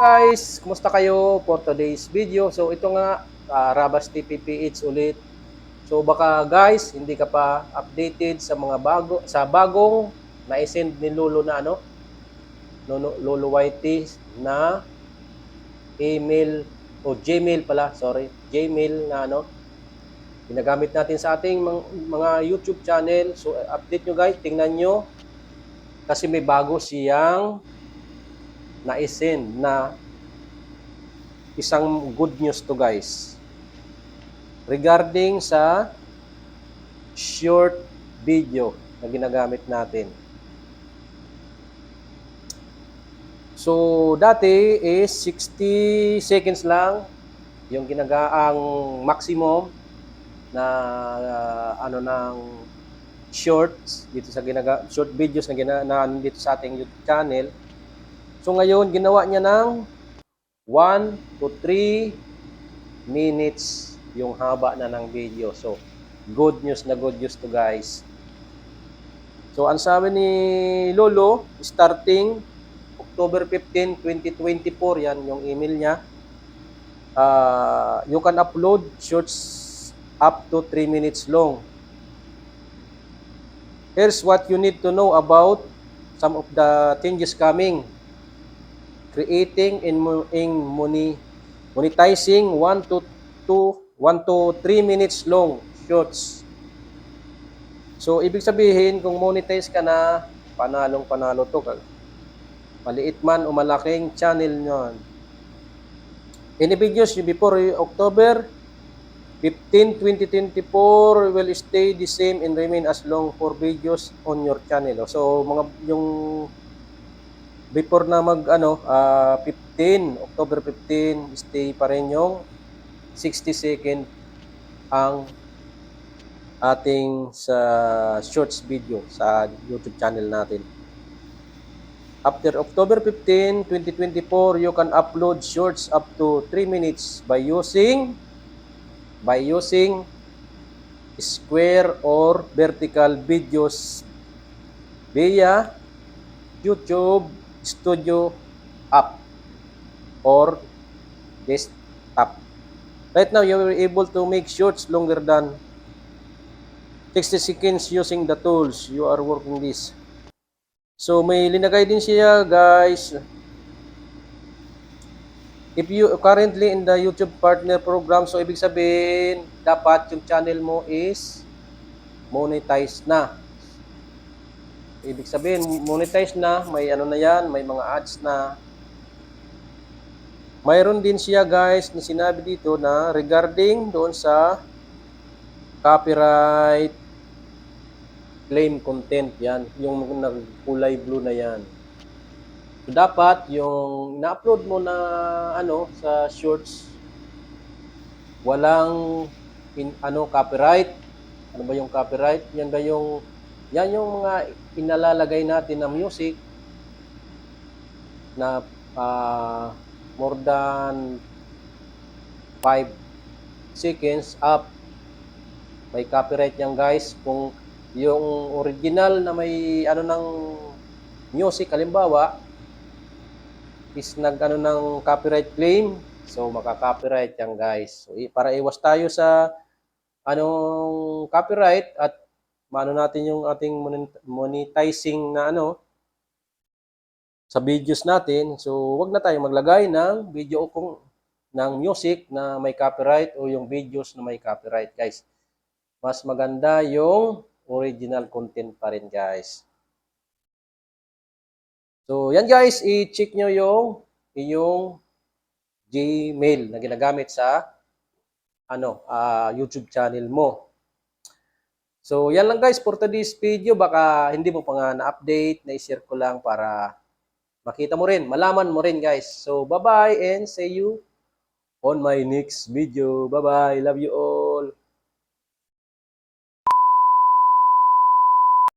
guys, kumusta kayo for today's video? So ito nga, uh, Rabas TPPH ulit. So baka guys, hindi ka pa updated sa mga bago sa bagong na-send ni Lolo na ano? Lolo, Lolo Whitey na email o Gmail pala, sorry. Gmail na ano? Ginagamit natin sa ating mga YouTube channel. So update nyo guys, tingnan nyo kasi may bago siyang na-send na isang good news to guys regarding sa short video na ginagamit natin. So, dati is 60 seconds lang yung ginagaang maximum na uh, ano ng shorts dito sa ginaga short videos na gina na dito sa ating YouTube channel. So ngayon, ginawa niya ng 1 to 3 minutes yung haba na ng video. So, good news na good news to guys. So, ang sabi ni Lolo, starting October 15, 2024, yan yung email niya. Uh, you can upload shorts up to 3 minutes long. Here's what you need to know about some of the changes coming creating and monetizing 1 to 2 1 to 3 minutes long shorts. So ibig sabihin kung monetize ka na, panalong panalo to. Maliit man o malaking channel nyon. Any videos before October 15, 2024 will stay the same and remain as long for videos on your channel. So mga yung before na mag ano ah, 15 October 15 stay pa rin yung 60 second ang ating sa shorts video sa YouTube channel natin. After October 15, 2024, you can upload shorts up to 3 minutes by using by using square or vertical videos via YouTube Studio app or desktop. Right now, you are able to make shorts longer than 60 seconds using the tools you are working this. So, may linagay din siya, guys. If you currently in the YouTube Partner Program, so ibig sabihin, dapat yung channel mo is monetized na. Ibig sabihin, monetize na, may ano na yan, may mga ads na. Mayroon din siya guys na sinabi dito na regarding doon sa copyright claim content yan, yung nagkulay blue na yan. So, dapat yung na-upload mo na ano sa shorts walang in, ano copyright. Ano ba yung copyright? Yan ba yung yan yung mga inalalagay natin na music na ah, more than 5 seconds up. May copyright yan guys. Kung yung original na may ano ng music, halimbawa, is nag ano ng copyright claim, so maka-copyright yan guys. So, para iwas tayo sa anong copyright at maano natin yung ating monet- monetizing na ano sa videos natin. So, wag na tayo maglagay ng video kung ng music na may copyright o yung videos na may copyright, guys. Mas maganda yung original content pa rin, guys. So, yan guys, i-check nyo yung yung Gmail na ginagamit sa ano, ah, YouTube channel mo. So, yan lang guys for today's video. Baka hindi mo pa nga na-update, na-share ko lang para makita mo rin, malaman mo rin guys. So, bye-bye and see you on my next video. Bye-bye. Love you all.